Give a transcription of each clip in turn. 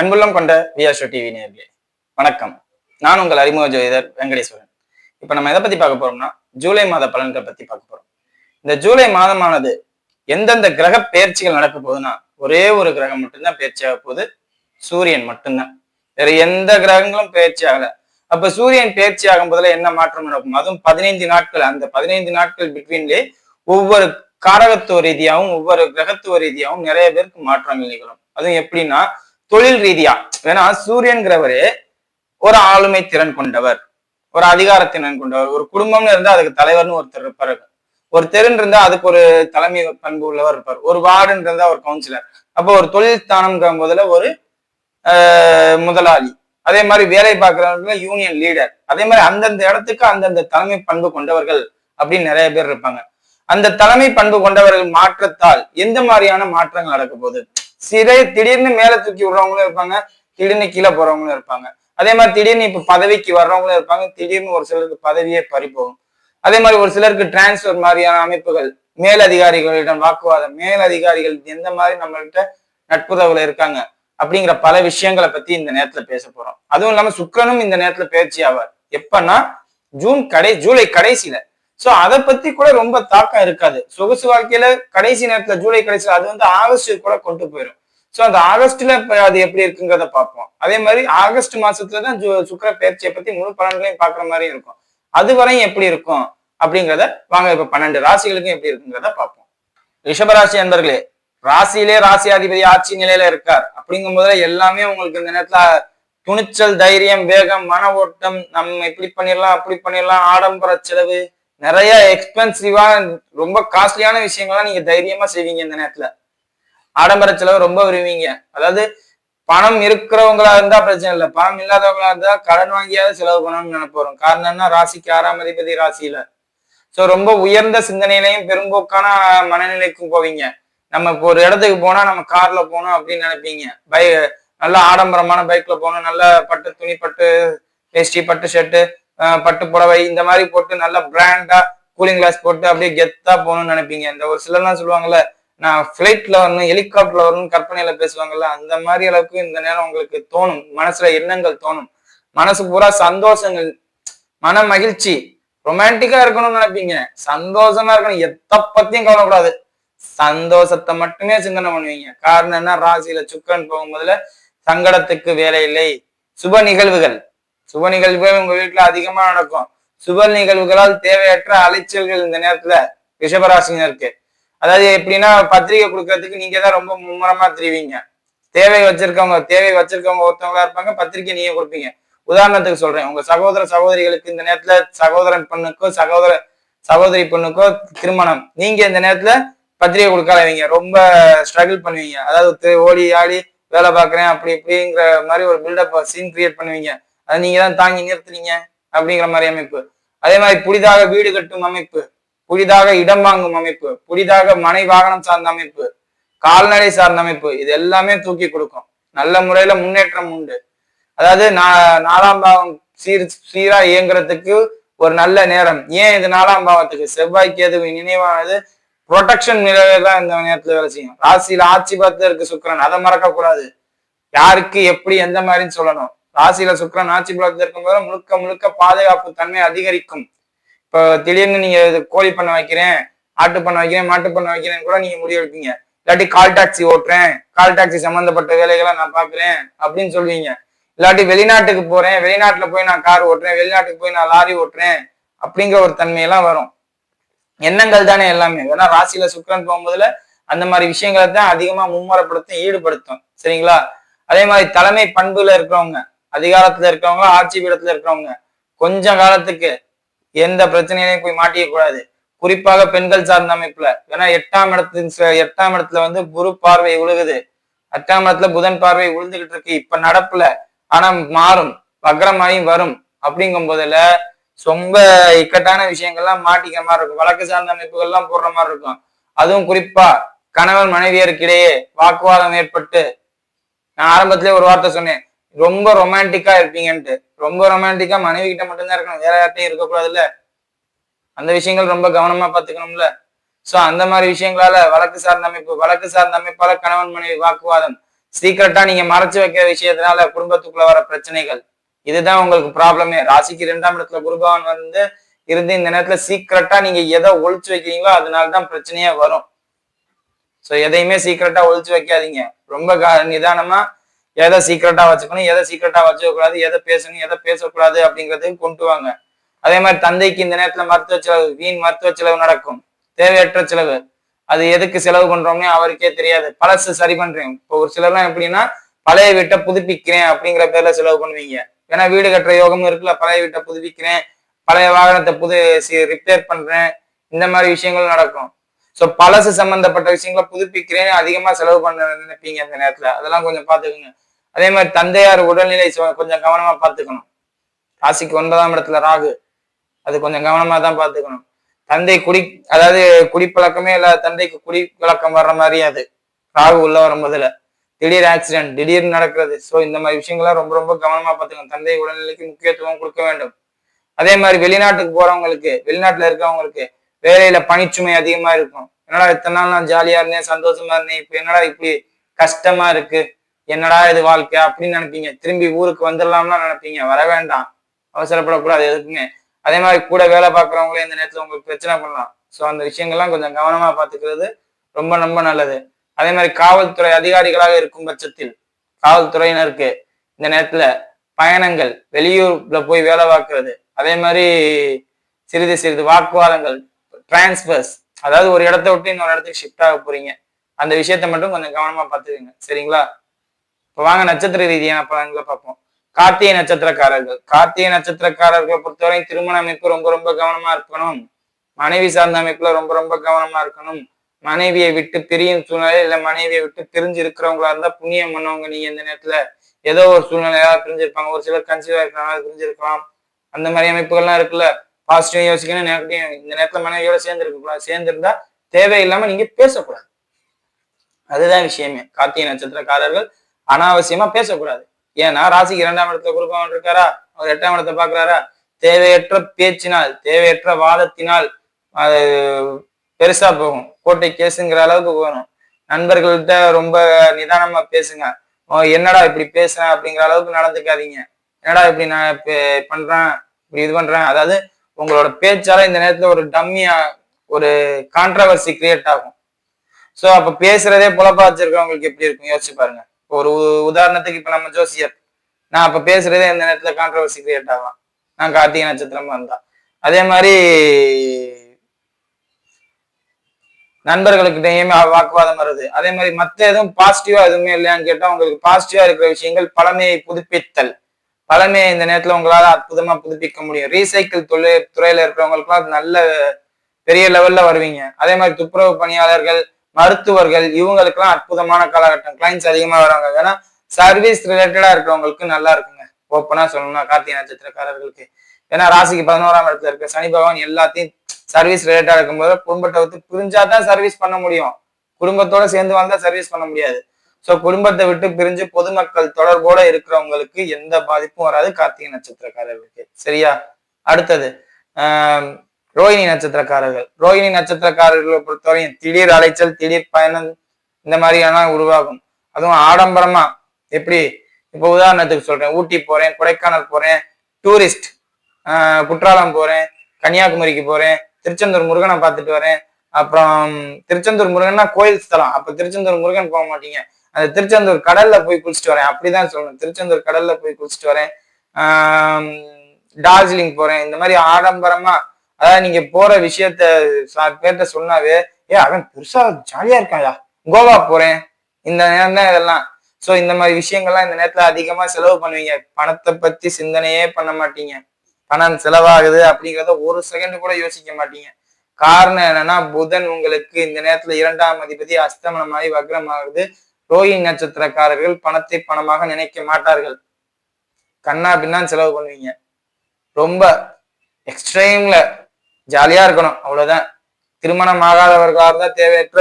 அன்புள்ளம் கொண்ட வியாஷோ டிவி நேர்களே வணக்கம். நான் உங்கள் அறிமுக ஜோதிடர் வெங்கடேஸ்வரன். இப்போ நம்ம எதை பத்தி பார்க்க போறோம்னா ஜூலை மாத பலன்கள் பத்தி பார்க்க போறோம். இந்த ஜூலை மாதமானது எந்தெந்த கிரக பயிற்சிகள் நடக்க போகுதுன்னா ஒரே ஒரு கிரகம் மட்டும்தான் பெயர்ச்சி ஆக போகுது. சூரியன் மட்டும்தான். வேற எந்த கிரகங்களும் பெயர்ச்சி ஆகல. அப்ப சூரியன் பயிற்சி ஆகும் போதுல என்ன மாற்றம் நடக்கும்? அதுவும் பதினைந்து நாட்கள். அந்த பதினைந்து நாட்கள் பிட்வீன்லே ஒவ்வொரு காரகத்துவ ரீதியாகவும் ஒவ்வொரு கிரகத்துவ ரீதியாகவும் நிறைய பேருக்கு மாற்றங்கள் நிகழும். அதுவும் எப்படின்னா தொழில் ரீதியா. ஏன்னா சூரியன்கிறவரு ஒரு ஆளுமை திறன் கொண்டவர் ஒரு அதிகாரத்திறன் கொண்டவர் ஒரு குடும்பம்னு இருந்தா அதுக்கு தலைவர்னு ஒருத்தர் இருப்பாரு. ஒரு தெருன்னு இருந்தா அதுக்கு ஒரு தலைமை பண்பு உள்ளவர் இருப்பார். ஒரு வார்டுன்னு இருந்தா ஒரு கவுன்சிலர் அப்போ ஒரு தொழில் ஸ்தானம்ங்கிற போதுல ஒரு ஆஹ், முதலாளி. அதே மாதிரி வேலை பார்க்கறவங்க யூனியன் லீடர் அதே மாதிரி அந்தந்த இடத்துக்கு அந்தந்த தலைமை பண்பு கொண்டவர்கள் அப்படின்னு நிறைய பேர் இருப்பாங்க. அந்த தலைமை பண்பு கொண்டவர்கள் மாற்றத்தால் எந்த மாதிரியான மாற்றங்கள் நடக்க போகுது? சிறை திடீர்னு மேல தூக்கி விடுறவங்களும் இருப்பாங்க திடீர்னு கீழே போறவங்களும் இருப்பாங்க. அதே மாதிரி திடீர்னு இப்ப பதவிக்கு வர்றவங்களும் இருப்பாங்க திடீர்னு ஒரு சிலருக்கு பதவியே பறிப்போகும் அதே மாதிரி ஒரு சிலருக்கு டிரான்ஸ்பர் மாதிரியான அமைப்புகள் மேலதிகாரிகளிடம் வாக்குவாதம் மேலதிகாரிகள் எந்த மாதிரி நம்மள்கிட்ட நட்புறவுல இருக்காங்க அப்படிங்கிற பல விஷயங்களை பத்தி இந்த நேரத்துல பேச போறோம். அதுவும் இல்லாம சுக்கரனும் இந்த நேரத்துல பயிற்சி ஆவார். எப்பன்னா ஜூன் கடை ஜூலை கடைசியில சோ அதை பத்தி கூட ரொம்ப தாக்கம் இருக்காது. சொகுசு வாழ்க்கையில கடைசி நேரத்துல ஜூலை கடைசியில் அது வந்து ஆகஸ்ட் கூட கொண்டு போயிடும் சோ அந்த ஆகஸ்ட்ல அது எப்படி இருக்குங்கிறத பார்ப்போம். அதே மாதிரி ஆகஸ்ட் மாசத்துல தான் சுக்கர சுக்கிர பயிற்சியை பத்தி முழு பலன்களையும் பாக்குற மாதிரி இருக்கும். அது வரையும் எப்படி இருக்கும்? அப்படிங்கிறத வாங்க இப்ப பன்னெண்டு ராசிகளுக்கும் எப்படி இருக்குங்கிறத பார்ப்போம். ரிஷபராசி அன்பர்களே ராசியிலே ராசியாதிபதி ஆட்சி நிலையில இருக்கார். அப்படிங்கும் போதுல எல்லாமே உங்களுக்கு இந்த நேரத்துல துணிச்சல் தைரியம் வேகம் மன ஓட்டம் நம்ம இப்படி பண்ணிடலாம் அப்படி பண்ணிடலாம் ஆடம்பர செலவு நிறைய எக்ஸ்பென்சிவா ரொம்ப காஸ்ட்லியான விஷயங்கள்லாம் நீங்க தைரியமா செய்வீங்க இந்த நேரத்துல. ஆடம்பர செலவு ரொம்ப விரும்புவீங்க. அதாவது பணம் இருக்கிறவங்களா இருந்தா பிரச்சனை இல்லை. பணம் இல்லாதவங்களா இருந்தா கடன் வாங்கியாவது செலவு பண்ணணும்னு நினைப்போம் காரணம் என்ன ராசிக்கு ஆறாம் அதிபதி ராசியில. சோ ரொம்ப உயர்ந்த சிந்தனையிலையும் பெரும்போக்கான மனநிலைக்கும் போவீங்க. நம்ம இப்போ ஒரு இடத்துக்கு போனா நம்ம கார்ல போகணும் அப்படின்னு நினைப்பீங்க. பை நல்ல ஆடம்பரமான பைக்ல போகணும். நல்ல பட்டு துணி பட்டு வேஷ்டி பட்டு ஷர்ட்டு பட்டு புடவை இந்த மாதிரி போட்டு நல்ல பிராண்டா கூலிங் கிளாஸ் போட்டு அப்படியே கெத்தா போகணும்னு நினைப்பீங்க. இந்த ஒரு சிலர்லாம் சொல்லுவாங்கல்ல நான் ஃபிளைட்ல வரணும் ஹெலிகாப்டர்ல வரணும் கற்பனையில பேசுவாங்கல்ல அந்த மாதிரி அளவுக்கு இந்த நேரம் உங்களுக்கு தோணும். மனசுல எண்ணங்கள் தோணும். மனசு பூரா சந்தோஷங்கள் மன மகிழ்ச்சி ரொமான்டிக்கா இருக்கணும்னு நினைப்பீங்க. சந்தோஷமா இருக்கணும். எத்த பத்தியும் கவலைப்படாது. சந்தோஷத்தை மட்டுமே சிந்தனை பண்ணுவீங்க. காரணம் என்ன? ராசியில சுக்கன் போகும்போதுல சங்கடத்துக்கு வேலை இல்லை. சுப நிகழ்வுகள். சுப நிகழ்வுகள் உங்க வீட்டுல அதிகமா நடக்கும். சுப நிகழ்வுகளால் தேவையற்ற அலைச்சல்கள் இந்த நேரத்துல ரிஷபராசினருக்கு அதாவது எப்படின்னா பத்திரிகை கொடுக்கறதுக்கு நீங்க தான் ரொம்ப மும்முரமா தெரிவிங்க. தேவை வச்சிருக்கவங்க தேவை வச்சிருக்கவங்க ஒருத்தவங்களா இருப்பாங்க பத்திரிகை நீங்க கொடுப்பீங்க. உதாரணத்துக்கு சொல்றேன் உங்க சகோதர சகோதரிகளுக்கு இந்த நேரத்துல சகோதரன் பொண்ணுக்கோ சகோதர சகோதரி பொண்ணுக்கோ திருமணம். நீங்க இந்த நேரத்துல பத்திரிகை கொடுக்காதவங்க ரொம்ப ஸ்ட்ரகிள் பண்ணுவீங்க. அதாவது ஓடி ஆடி வேலை பார்க்குறேன் அப்படி இப்படிங்கிற மாதிரி ஒரு பில்டப் சீன் கிரியேட் பண்ணுவீங்க. அதை நீங்க தான் தாங்கி நிறுத்துறீங்க அப்படிங்கிற மாதிரி அமைப்பு. அதே மாதிரி புதிதாக வீடு கட்டும் அமைப்பு புதிதாக இடம் வாங்கும் அமைப்பு புதிதாக மனை வாகனம் சார்ந்த அமைப்பு கால்நடை சார்ந்த அமைப்பு இது எல்லாமே தூக்கி கொடுக்கும். நல்ல முறையில முன்னேற்றம் உண்டு. அதாவது நா- நாலாம் பாவம் சீர் சீரா இயங்குறதுக்கு ஒரு நல்ல நேரம். ஏன் இது நாலாம் பாவத்துக்கு? செவ்வாய்க்கு எது நினைவானது? ப்ரொடெக்ஷன் நிலையில தான் இந்த நேரத்துல வேலை செய்யும். ராசியில ஆட்சி பார்த்து இருக்கு சுக்கரன். அதை மறக்க கூடாது யாருக்கு எப்படி எந்த மாதிரின்னு சொல்லணும். ராசியில சுக்கிரன் ஆட்சி பலத்தில் இருக்கும்போது முழுக்க முழுக்க பாதுகாப்பு தன்மை அதிகரிக்கும். இப்போ திடீர்னு நீங்க கோழி பண்ண வைக்கிறேன் ஆட்டு பண்ண வைக்கிறேன் மாட்டு பண்ண வைக்கிறேன்னு கூட நீங்க முடிவெடுப்பீங்க இல்லாட்டி கால் டாக்ஸி ஓட்டுறேன் கால் டாக்ஸி சம்மந்தப்பட்ட வேலைகளை நான் பாக்குறேன் அப்படின்னு சொல்லுவீங்க. இல்லாட்டி வெளிநாட்டுக்கு போறேன் வெளிநாட்டுல போய் நான் கார் ஓட்டுறேன் வெளிநாட்டுக்கு போய் நான் லாரி ஓட்டுறேன் அப்படிங்கிற ஒரு தன்மையெல்லாம் வரும். எண்ணங்கள் தானே எல்லாமே. ஏன்னா ராசியில சுக்கரன் போகும்போதுல அந்த மாதிரி விஷயங்களை தான் அதிகமா மும்முரப்படுத்தும் ஈடுபடுத்தும். சரிங்களா? அதே மாதிரி தலைமை பண்புல இருக்கிறவங்க அதிகாரத்துல இருக்கிறவங்க ஆட்சி பீடத்துல இருக்கிறவங்க. கொஞ்ச காலத்துக்கு எந்த பிரச்சனையிலையும் போய் மாட்டிக்க கூடாது. குறிப்பாக பெண்கள் சார்ந்த அமைப்புல. ஏன்னா எட்டாம் இடத்தின் எட்டாம் இடத்துல வந்து குரு பார்வை உழுகுது. எட்டாம் இடத்துல புதன் பார்வை உழுந்துகிட்டு இருக்கு. இப்ப நடப்புல. ஆனா மாறும். வக்ரமாயும் வரும். அப்படிங்கும் போதுல ரொம்ப இக்கட்டான விஷயங்கள்லாம் மாட்டிக்கிற மாதிரி இருக்கும். வழக்கு சார்ந்த அமைப்புகள்லாம் போடுற மாதிரி இருக்கும். அதுவும் குறிப்பா கணவன் மனைவியருக்கிடையே வாக்குவாதம் ஏற்பட்டு நான் ஆரம்பத்திலே ஒரு வார்த்தை சொன்னேன். ரொம்ப ரொமான்டிக்கா இருப்பீங்கன்ட்டு. ரொம்ப ரொமான்டிக்கா மனைவி கிட்ட மட்டும்தான் இருக்கணும். வேற யார்ட்டையும் இருக்கக்கூடாதுல்ல? அந்த விஷயங்கள் ரொம்ப கவனமா பாத்துக்கணும்ல சோ அந்த மாதிரி விஷயங்களால வழக்கு சார்ந்த அமைப்பு வழக்கு சார்ந்த அமைப்பால கணவன் மனைவி வாக்குவாதம் சீக்கிரட்டா நீங்க மறைச்சு வைக்கிற விஷயத்தினால குடும்பத்துக்குள்ள வர பிரச்சனைகள் இதுதான் உங்களுக்கு ப்ராப்ளமே ராசிக்கு ரெண்டாம் இடத்துல குருபவன் வந்து இருந்து இந்த நேரத்துல சீக்கிரட்டா நீங்க எதை ஒழிச்சு வைக்கிறீங்களோ அதனால தான் பிரச்சனையே வரும். ஸோ எதையுமே சீக்கிரட்டா ஒழிச்சு வைக்காதீங்க. ரொம்ப நிதானமா எதை சீக்கிரட்டா வச்சுக்கணும் எதை சீக்கிரட்டா வச்சுக்கக்கூடாது எதை பேசணும் எதை பேசக்கூடாது அப்படிங்கறதுக்கு கொண்டு வாங்க. அதே மாதிரி தந்தைக்கு இந்த நேரத்துல மருத்துவ செலவு வீண் மருத்துவ செலவு நடக்கும். தேவையற்ற செலவு. அது எதுக்கு செலவு பண்றோம்னே அவருக்கே தெரியாது. பழசு சரி பண்றேன். இப்போ ஒரு சிலர்லாம் எப்படின்னா பழைய வீட்டை புதுப்பிக்கிறேன் அப்படிங்கிற பேர்ல செலவு பண்ணுவீங்க. ஏன்னா வீடு கட்டுற யோகமும் இருக்குல்ல பழைய வீட்டை புதுப்பிக்கிறேன் பழைய வாகனத்தை புது ரிப்பேர் பண்றேன் இந்த மாதிரி விஷயங்கள் நடக்கும். ஸோ பழசு சம்பந்தப்பட்ட விஷயங்களை புதுப்பிக்கிறேன் அதிகமா செலவு பண்ண நினைப்பீங்க அந்த நேரத்துல. அதெல்லாம் கொஞ்சம் பாத்துக்கோங்க அதே மாதிரி தந்தையார் உடல்நிலை கொஞ்சம் கவனமா பார்த்துக்கணும். ராசிக்கு ஒன்பதாம் இடத்துல ராகு அது கொஞ்சம் கவனமா தான் பார்த்துக்கணும். தந்தை குடி அதாவது குடிப்பழக்கமே இல்லாத தந்தைக்கு குடி பழக்கம் வர்ற மாதிரி அது. ராகு உள்ள வரும்போதுல. திடீர் ஆக்சிடென்ட் திடீர்னு நடக்கிறது. ஸோ இந்த மாதிரி விஷயங்கள்லாம் ரொம்ப ரொம்ப கவனமா பார்த்துக்கணும். தந்தை உடல்நிலைக்கு முக்கியத்துவம் கொடுக்க வேண்டும். அதே மாதிரி வெளிநாட்டுக்கு போறவங்களுக்கு வெளிநாட்டுல இருக்கவங்களுக்கு வேலையில பணிச்சுமை அதிகமா இருக்கும். என்னடா இத்தனை நாள் நான் ஜாலியா இருந்தேன் சந்தோஷமா இருந்தேன் இப்ப என்னடா இப்படி கஷ்டமா இருக்கு? என்னடா இது வாழ்க்கை அப்படின்னு நினைப்பீங்க. திரும்பி ஊருக்கு வந்துடலாம்னா நினைப்பீங்க. வர வேண்டாம். அவசரப்படக்கூடாது எதுக்குமே. அதே மாதிரி கூட வேலை பார்க்குறவங்களே இந்த நேரத்துல உங்களுக்கு பிரச்சனை பண்ணலாம். ஸோ அந்த விஷயங்கள்லாம் கொஞ்சம் கவனமா பார்த்துக்கிறது ரொம்ப ரொம்ப நல்லது. அதே மாதிரி காவல்துறை அதிகாரிகளாக இருக்கும் பட்சத்தில் காவல்துறையினருக்கு இந்த நேரத்துல பயணங்கள் வெளியூர்ல போய் வேலை பார்க்கறது அதே மாதிரி சிறிது சிறிது வாக்குவாதங்கள் டிரான்ஸ்பர்ஸ் அதாவது ஒரு இடத்த விட்டு இன்னொரு இடத்துக்கு ஷிஃப்ட் ஆக போறீங்க. அந்த விஷயத்த மட்டும் கொஞ்சம் கவனமா பார்த்துக்கங்க. சரிங்களா? இப்போ வாங்க நட்சத்திர ரீதியான பலன்களை பார்ப்போம். கார்த்திகை நட்சத்திரக்காரர்கள். கார்த்திகை நட்சத்திரக்காரர்களை பொறுத்தவரை திருமண அமைப்பு ரொம்ப ரொம்ப கவனமா இருக்கணும். மனைவி சார்ந்த அமைப்புல ரொம்ப ரொம்ப கவனமா இருக்கணும். மனைவியை விட்டு பிரியும் சூழ்நிலை இல்ல மனைவியை விட்டு பிரிஞ்சு இருக்கிறவங்களா இருந்தா புண்ணியம் பண்ணவங்க நீங்க இந்த நேரத்துல ஏதோ ஒரு சூழ்நிலையால பிரிஞ்சிருப்பாங்க. ஒரு சிலர் கன்சீவ் இருக்கிறனால பிரிஞ்சிருக்கலாம். அந்த மாதிரி அமைப்புகள்லாம் இருக்குல்ல. பாசிட்டிவ் யோசிக்கணும் நெகட்டிவ் இந்த நேரத்துல மனைவியோட சேர்ந்து இருக்க கூடாது தேவையில்லாம நீங்க பேசக்கூடாது. அதுதான் விஷயமே. கார்த்திகை நட்சத்திரக்காரர்கள் அனாவசியமா பேசக்கூடாது. ஏன்னா ராசிக்கு இரண்டாம் இடத்துல குருபவன் இருக்காரா? அவர் எட்டாம் இடத்தை பாக்குறாரா தேவையற்ற பேச்சினால் தேவையற்ற வாதத்தினால் அது பெருசா போகும். கோட்டை கேஸுங்கிற அளவுக்கு போகணும். நண்பர்கள்ட்ட ரொம்ப நிதானமா பேசுங்க. என்னடா இப்படி பேசுறேன் அப்படிங்கிற அளவுக்கு நடந்துக்காதீங்க. என்னடா இப்படி நான் பண்றேன்? இப்படி இது பண்றேன்? அதாவது உங்களோட பேச்சால இந்த நேரத்துல ஒரு டம்மியா ஒரு கான்ட்ரவர்சி கிரியேட் ஆகும். சோ அப்ப பேசுறதே புலப்பா எப்படி இருக்கும்? யோசிச்சு பாருங்க. ஒரு உதாரணத்துக்கு இப்ப நம்ம ஜோசியர். நான் அப்ப பேசுறதே இந்த நேரத்துல கான்ட்ரவர்சி கிரியேட் ஆகும் நான் கார்த்திகை நட்சத்திரமா இருந்தா அதே மாதிரி நண்பர்களுக்கிட்டையுமே வாக்குவாதம் வருது. அதே மாதிரி மத்த எதுவும் பாசிட்டிவா எதுவுமே இல்லையான்னு கேட்டா உங்களுக்கு பாசிட்டிவா இருக்கிற விஷயங்கள் பழமையை புதுப்பித்தல். பழமையை இந்த நேரத்துல உங்களால அற்புதமா புதுப்பிக்க முடியும். ரீசைக்கிள் தொழில் துறையில இருக்கிறவங்களுக்குலாம் அது நல்ல பெரிய லெவல்ல வருவீங்க. அதே மாதிரி துப்புரவு பணியாளர்கள் மருத்துவர்கள் இவங்களுக்கெல்லாம் அற்புதமான காலகட்டம். கிளைண்ட்ஸ் அதிகமா வராங்க ஏன்னா சர்வீஸ் ரிலேட்டடா இருக்கிறவங்களுக்கு நல்லா இருக்குங்க. ஓப்பனா சொல்லணும்னா கார்த்திகை நட்சத்திரக்காரர்களுக்கு. ஏன்னா ராசிக்கு பதினோராம் இடத்துல இருக்க சனி பகவான் எல்லாத்தையும் சர்வீஸ் ரிலேட்டடா இருக்கும்போது குடும்பத்தை விட்டு பிரிஞ்சாதான் சர்வீஸ் பண்ண முடியும். குடும்பத்தோட சேர்ந்து வாழ்ந்தா சர்வீஸ் பண்ண முடியாது. சோ குடும்பத்தை விட்டு பிரிஞ்சு பொதுமக்கள் தொடர்போட இருக்கிறவங்களுக்கு எந்த பாதிப்பும் வராது கார்த்திகை நட்சத்திரக்காரர்களுக்கு. சரியா? அடுத்தது ஆஹ் ரோஹிணி நட்சத்திரக்காரர்கள். ரோஹிணி நட்சத்திரக்காரர்களை பொறுத்தவரையும் திடீர் அலைச்சல் திடீர் பயணம் இந்த மாதிரியான உருவாகும். அதுவும் ஆடம்பரமா எப்படி இப்போ உதாரணத்துக்கு சொல்றேன். ஊட்டி போறேன் கொடைக்கானல் போறேன் டூரிஸ்ட் குற்றாலம் போறேன் கன்னியாகுமரிக்கு போறேன் திருச்செந்தூர் முருகனை பார்த்துட்டு வரேன். அப்புறம் திருச்செந்தூர் முருகன்னா கோயில் ஸ்தலம். அப்ப திருச்செந்தூர் முருகன் போக மாட்டீங்க. அந்த திருச்செந்தூர் கடல்ல போய் குளிச்சுட்டு வரேன். அப்படிதான் சொல்லணும். திருச்செந்தூர் கடல்ல போய் குளிச்சுட்டு வரேன். டார்ஜிலிங் போறேன். இந்த மாதிரி ஆடம்பரமா அதாவது நீங்க போற விஷயத்த சா- சொன்னாவே ஏ அவன் பெருசா ஜாலியா இருக்காயா கோவா போறேன். இந்த நேரம் தான் இதெல்லாம். சோ இந்த மாதிரி விஷயங்கள்லாம் இந்த நேரத்துல அதிகமா செலவு பண்ணுவீங்க. பணத்தை பத்தி சிந்தனையே பண்ண மாட்டீங்க. பணம் செலவாகுது அப்படிங்கிறத ஒரு செகண்ட் கூட யோசிக்க மாட்டீங்க. காரணம் என்னன்னா புதன் உங்களுக்கு இந்த நேரத்துல இரண்டாம் அதிபதி அஸ்தமனமாகி வக்ரமாகுது. ரோஹி நட்சத்திரக்காரர்கள் பணத்தை பணமாக நினைக்க மாட்டார்கள். கண்ணா பின்னான்னு செலவு பண்ணுவீங்க. ரொம்ப எக்ஸ்ட்ரீம்ல ஜாலியா இருக்கணும் அவ்வளவுதான். திருமணம் ஆகாதவர்களாக இருந்தா தேவையற்ற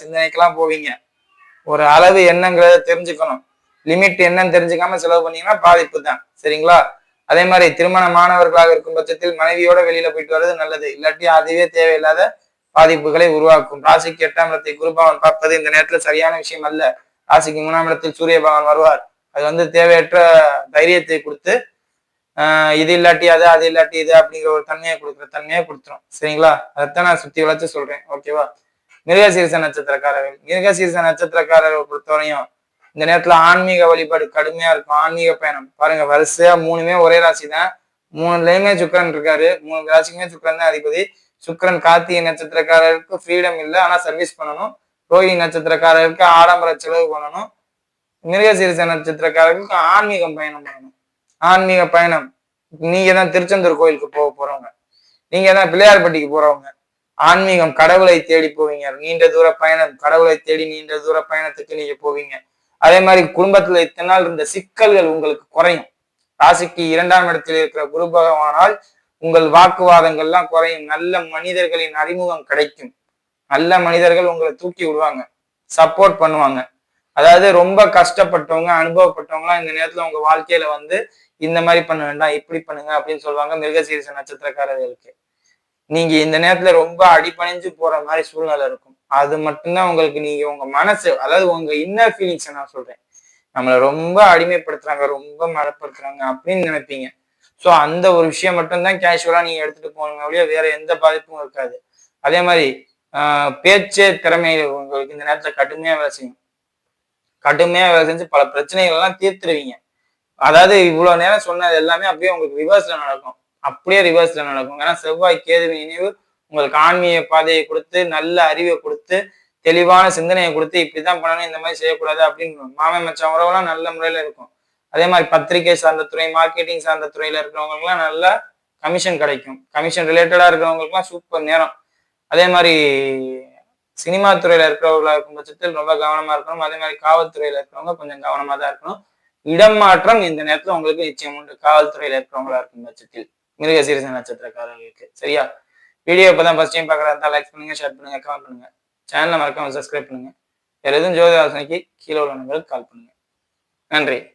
சிந்தனைக்கெல்லாம் போவீங்க. ஒரு அளவு என்னங்கிறத தெரிஞ்சுக்கணும். லிமிட் என்னன்னு தெரிஞ்சுக்காம செலவு பண்ணீங்கன்னா பாதிப்பு தான். சரிங்களா? அதே மாதிரி திருமணமானவர்களாக இருக்கும் பட்சத்தில் மனைவியோட வெளியில போயிட்டு வர்றது நல்லது. இல்லாட்டி அதுவே தேவையில்லாத பாதிப்புகளை உருவாக்கும். ராசிக்கு எட்டாம் இடத்தை குருபவன் பார்ப்பது இந்த நேரத்துல சரியான விஷயம் அல்ல. ராசிக்கு மூணாம் இடத்தில் சூரிய பகவான் வருவார். அது வந்து தேவையற்ற தைரியத்தை கொடுத்து இது இல்லாட்டி அது அது இல்லாட்டி இது அப்படிங்கிற ஒரு தன்மையை கொடுக்குற தன்மையை கொடுத்துரும். சரிங்களா? அதைத்தான் நான் சுத்தி வளர்த்து சொல்றேன். ஓகேவா மிருகசீரிச நட்சத்திரக்காரர்கள். மிருகசீரிச நட்சத்திரக்காரர்கள் பொறுத்தவரையும் இந்த நேரத்துல ஆன்மீக வழிபாடு கடுமையா இருக்கும். ஆன்மீக பயணம். பாருங்க வரிசையா மூணுமே ஒரே ராசி தான் மூணுலயுமே சுக்கரன் இருக்காரு. மூணு ராசிக்குமே சுக்கரன் தான் அதிபதி. சுக்கரன் கார்த்திகை நட்சத்திரக்காரருக்கு ஃப்ரீடம் இல்லை. ஆனா சர்வீஸ் பண்ணணும். ரோஹி நட்சத்திரக்காரருக்கு ஆடம்பர செலவு பண்ணணும். மிருகசீரிச நட்சத்திரக்காரர்களுக்கு ஆன்மீகம் பயணம் பண்ணணும். ஆன்மீக பயணம். நீங்க தான் திருச்செந்தூர் கோயிலுக்கு போக போறவங்க. நீங்க தான் பிள்ளையார்பட்டிக்கு போறவங்க. ஆன்மீகம் கடவுளை தேடி போவீங்க. நீண்ட தூர பயணம் கடவுளை தேடி நீண்ட தூர பயணத்துக்கு நீங்க போவீங்க. அதே மாதிரி குடும்பத்துல இத்தனை நாள் இருந்த சிக்கல்கள் உங்களுக்கு குறையும். ராசிக்கு இரண்டாம் இடத்தில் இருக்கிற குரு பகவானால் உங்கள் வாக்குவாதங்கள்லாம் குறையும். நல்ல மனிதர்களின் அறிமுகம் கிடைக்கும். நல்ல மனிதர்கள் உங்களை தூக்கி விடுவாங்க. சப்போர்ட் பண்ணுவாங்க. அதாவது ரொம்ப கஷ்டப்பட்டவங்க அனுபவப்பட்டவங்களாம் இந்த நேரத்துல உங்க வாழ்க்கையில வந்து இந்த மாதிரி பண்ண வேண்டாம் இப்படி பண்ணுங்க அப்படின்னு சொல்லுவாங்க மிருகசீரிச நட்சத்திரக்காரர்களுக்கு. நீங்க இந்த நேரத்துல ரொம்ப அடிபணிஞ்சு போற மாதிரி சூழ்நிலை இருக்கும். அது மட்டும்தான் உங்களுக்கு நீங்க உங்க மனசு அதாவது உங்க இன்னர் ஃபீலிங்ஸை நான் சொல்றேன். நம்மளை ரொம்ப அடிமைப்படுத்துறாங்க ரொம்ப மரப்படுத்துறாங்க அப்படின்னு நினைப்பீங்க. ஸோ அந்த ஒரு விஷயம் மட்டும்தான் கேஷுவலா நீங்க எடுத்துட்டு போனீங்க அப்படியே வேற எந்த பாதிப்பும் இருக்காது. அதே மாதிரி ஆஹ் பேச்சு திறமை உங்களுக்கு இந்த நேரத்துல கடுமையா வேலை செய்யும். கடுமையா வேலை செஞ்சு பல பிரச்சனைகள் எல்லாம் தீர்த்துருவீங்க. அதாவது இவ்வளவு நேரம் சொன்னது எல்லாமே அப்படியே உங்களுக்கு ரிவர்ஸ்ல நடக்கும். அப்படியே ரிவர்ஸ்ல நடக்கும். ஏன்னா செவ்வாய் கேதுவின் இணைவு உங்களுக்கு ஆன்மீக பாதையை கொடுத்து நல்ல அறிவை கொடுத்து தெளிவான சிந்தனையை கொடுத்து இப்படிதான் பண்ணணும் இந்த மாதிரி செய்யக்கூடாது அப்படின்னு மாமன் மச்சான் உறவுலாம் நல்ல முறையில இருக்கும். அதே மாதிரி பத்திரிகை சார்ந்த துறை மார்க்கெட்டிங் சார்ந்த துறையில இருக்கிறவங்களுக்குலாம் நல்ல கமிஷன் கிடைக்கும். கமிஷன் ரிலேட்டடா இருக்கிறவங்களுக்குலாம் சூப்பர் நேரம். அதே மாதிரி சினிமா துறையில இருக்கிறவங்களா இருக்கும் பட்சத்தில் ரொம்ப கவனமா இருக்கணும். அதே மாதிரி காவல்துறையில இருக்கிறவங்க கொஞ்சம் கவனமா தான் இருக்கணும். இடம் மாற்றம் இந்த நேரத்துல உங்களுக்கு நிச்சயம் உண்டு. காவல்துறையில இருக்கிறவங்களா இருக்கும் பட்சத்தில். மிருக சீரச நட்சத்திரக்காரர்களுக்கு. சரியா? வீடியோ இப்பதான் ஃபர்ஸ்ட் டைம் பார்க்கறதா லைக் பண்ணுங்க ஷேர் பண்ணுங்க கமெண்ட் பண்ணுங்க. சேனலை மறக்காம சப்ஸ்கிரைப் பண்ணுங்க. வேற எதுவும் ஜோதி ஆலோசனைக்கு கீழே உள்ள நம்பருக்கு கால் பண்ணுங்க. நன்றி.